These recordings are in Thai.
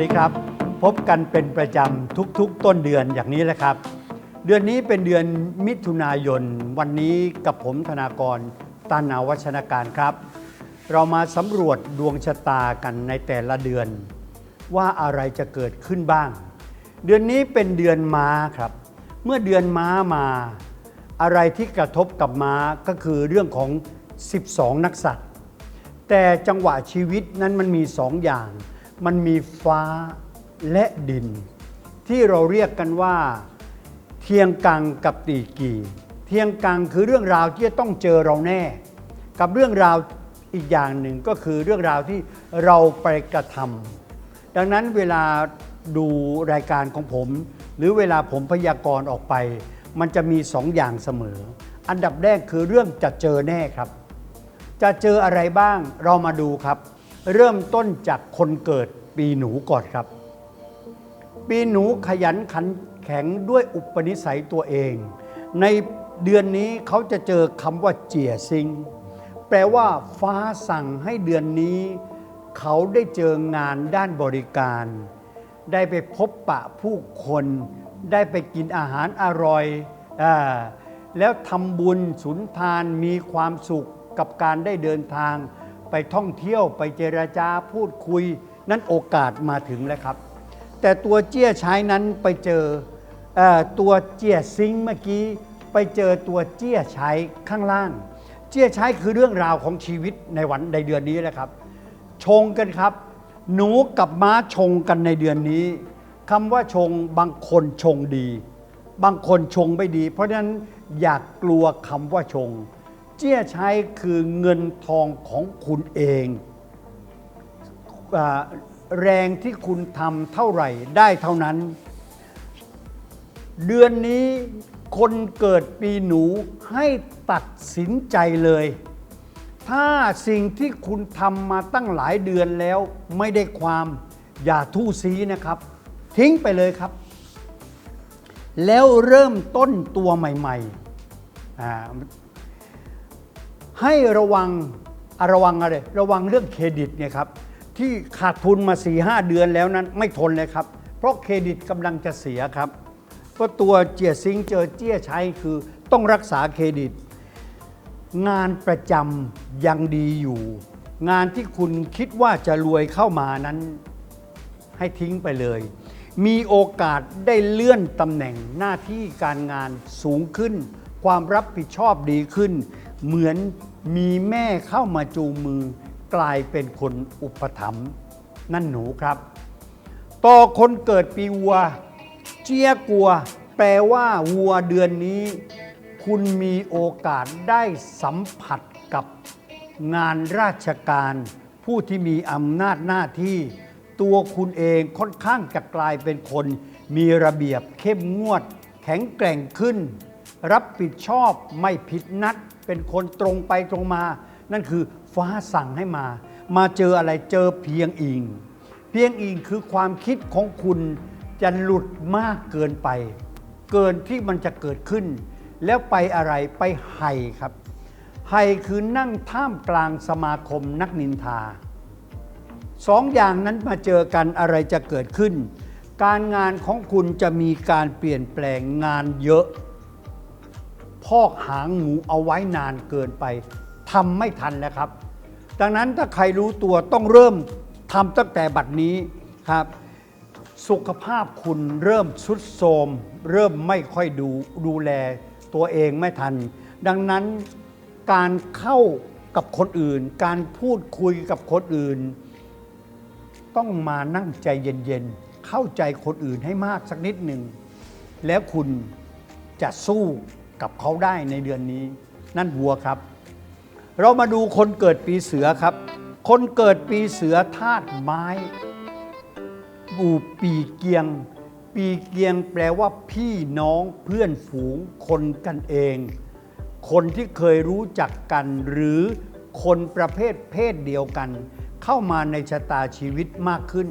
ดีครับ พบกันเป็นประจำทุกๆ ต้นเดือนอย่างนี้แหละครับ เดือนนี้เป็นเดือนมิถุนายน วันนี้กับผมธนากรตันาวัชนาการครับ เรามาสำรวจดวงชะตากันในแต่ละเดือน ว่าอะไรจะเกิดขึ้นบ้าง เดือนนี้เป็นเดือนม้าครับ เมื่อเดือนม้ามา อะไรที่กระทบกับม้าก็คือเรื่องของ 12 นักสัตว์แต่จังหวะชีวิตนั้นมันมีสองอย่าง มันมีฟ้าและดิน ที่เราเรียกกันว่า เทียงกังกับตีกี เทียงกังคือเรื่องราวที่จะต้องเจอเราแน่ กับเรื่องราวอีกอย่างหนึ่งก็คือเรื่องราวที่เราไปกระทำดังนั้นเวลาดูรายการของผม หรือเวลาผมพยากรณ์ออกไป มันจะมีสองอย่างเสมอ อันดับแรกคือเรื่องจะเจอแน่ครับ จะเจออะไรบ้างเรามาดูครับ เริ่มต้นจากคนเกิดปีหนูก่อนครับ ปีหนูขยันขันแข็งด้วยอุปนิสัยตัวเอง ในเดือนนี้เขาจะเจอคำว่าเจียซิง แปลว่าฟ้าสั่งให้เดือนนี้ เขาได้เจองานด้านบริการ ได้ไปพบปะผู้คน ได้ไปกินอาหารอร่อยอแล้วทำบุญสุนทานมีความสุขกับการได้เดินทาง ไปท่องเที่ยวไปเจรจาพูดคุย นั้นโอกาสมาถึงแล้วครับ แต่ตัวเจี้ยใช้นั้นไปเจอเออตัวเจี้ยซิงเมื่อกี้ไปเจอตัวเจี้ยใช้ข้างล่าง เจี้ยใช้คือเรื่องราวของชีวิตในวันในเดือนนี้แหละครับ ชงกันครับ หนูกับม้าชงกันในเดือนนี้คำว่าชงบางคนชงดี บางคนชงไม่ดี เพราะฉะนั้นอย่ากกลัวคำว่าชง เจี้ยใช้คือเงินทองของคุณเองอแรงที่คุณทำเท่าไหร่ได้เท่านั้น เดือนนี้คนเกิดปีหนูให้ตัดสินใจเลย ถ้าสิ่งที่คุณทำมาตั้งหลายเดือนแล้วไม่ได้ความอย่าทู่ซีนะครับ ทิ้งไปเลยครับ แล้วเริ่มต้นตัวใหม่ๆ ให้ระวังอะระวังอะไร ระวังเรื่องเครดิตเนี่ยครับที่ขาดทุนมา4ีหเดือนแล้วนั้นไม่ทนเลยครับ เพราะเครดิตกำลังจะเสียครับเพราะตัวเจียซิงเจอเจี้ยใช้คือต้องรักษาเครดิต งานประจำยังดีอยู่ งานที่คุณคิดว่าจะรวยเข้ามานั้นให้ทิ้งไปเลย มีโอกาสได้เลื่อนตำแหน่งหน้าที่การงานสูงขึ้น ความรับผิดชอบดีขึ้น เหมือน มีแม่เข้ามาจูงมือกลายเป็นคนอุปถัมภ์นั่นหนูครับ ต่อคนเกิดปีวัว เจียกัว แปลว่าวัวเดือนนี้ คุณมีโอกาสได้สัมผัสกับงานราชการ ผู้ที่มีอำนาจหน้าที่ ตัวคุณเองค่อนข้างจะกลายเป็นคน มีระเบียบเข้มงวด แข็งแกร่งขึ้น รับผิดชอบไม่ผิดนัด เป็นคนตรงไปตรงมา นั่นคือฟ้าสั่งให้มา มาเจออะไรเจอเพียงอิง เพียงอิงคือความคิดของคุณจะหลุดมากเกินไป เกินที่มันจะเกิดขึ้น แล้วไปอะไรไปไห่ครับไห่คือนั่งท่ามกลางสมาคมนักนินทาสองอย่างนั้นมาเจอกันอะไรจะเกิดขึ้น การงานของคุณจะมีการเปลี่ยนแปลงงานเยอะ พอกหางหมูเอาไว้นานเกินไปทำไม่ทันแล้วครับ ดังนั้นถ้าใครรู้ตัวต้องเริ่มทำตั้งแต่บัดนี้ครับ สุขภาพคุณเริ่มสุดโทรมเริ่มไม่ค่อยดูดูแลตัวเองไม่ทัน ดังนั้นการเข้ากับคนอื่น การพูดคุยกับคนอื่น ต้องมานั่งใจเย็นๆ เข้าใจคนอื่นให้มากสักนิดหนึ่ง แล้วคุณจะสู้ กับเขาได้ในเดือนนี้ นั่นวัวครับ เรามาดูคนเกิดปีเสือครับ คนเกิดปีเสือธาตุไม้บูปีเกียง ปีเกียงแปลว่าพี่น้องเพื่อนฝูงคนกันเอง คนที่เคยรู้จักกันหรือคนประเภทเพศเดียวกัน เข้ามาในชะตาชีวิตมากขึ้น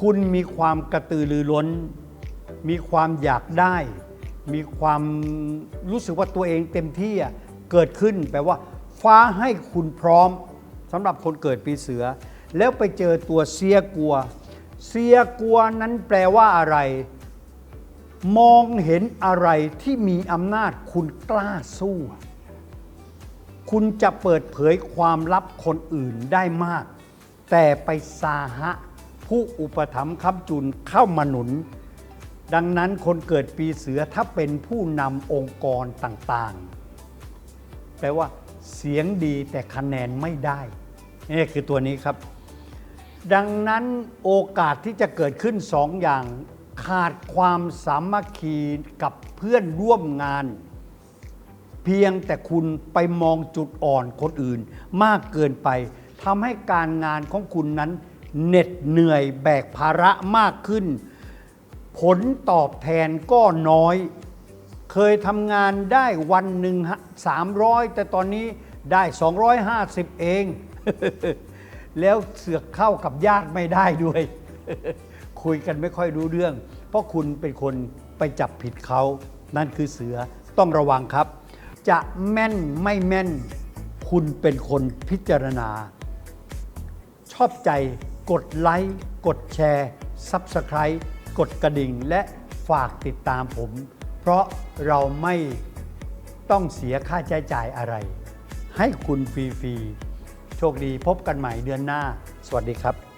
คุณมีความกระตือรือร้น มีความอยากได้ มีความรู้สึกว่าตัวเองเต็มที่เกิดขึ้น แปลว่า ฟ้าให้คุณพร้อมสำหรับคนเกิดปีเสือ แล้วไปเจอตัวเสียกลัว เสียกลัวนั้นแปลว่าอะไร มองเห็นอะไรที่มีอำนาจคุณกล้าสู้ คุณจะเปิดเผยความลับคนอื่นได้มาก แต่ไปสาหะผู้อุปถัมภ์ค้ำจุนเข้ามาหนุน ดังนั้นคนเกิดปีเสือถ้าเป็นผู้นำองค์กรต่างๆ แปลว่าเสียงดีแต่คะแนนไม่ได้นี่คือตัวนี้ครับ ดังนั้นโอกาสที่จะเกิดขึ้นสองอย่าง ขาดความสามัคคีกับเพื่อนร่วมงาน เพียงแต่คุณไปมองจุดอ่อนคนอื่น มากเกินไปทำให้การงานของคุณนั้นเหน็ดเหนื่อยแบกภาระมากขึ้น ผลตอบแทนก็น้อย เคยทำงานได้วันหนึ่งสามร้อยแต่ตอนนี้ได้ 250 เอง แล้วเสือกเข้ากับญาติไม่ได้ด้วย คุยกันไม่ค่อยรู้เรื่อง เพราะคุณเป็นคนไปจับผิดเขา นั่นคือเสือต้องระวังครับ จะแม่นไม่แม่น คุณเป็นคนพิจารณา ชอบใจกดไลค์ กดแชร์ Subscribe กดกระดิ่งและฝากติดตามผม เพราะเราไม่ต้องเสียค่าใช้จ่ายอะไร ให้คุณฟรีๆ โชคดีพบกันใหม่เดือนหน้า สวัสดีครับ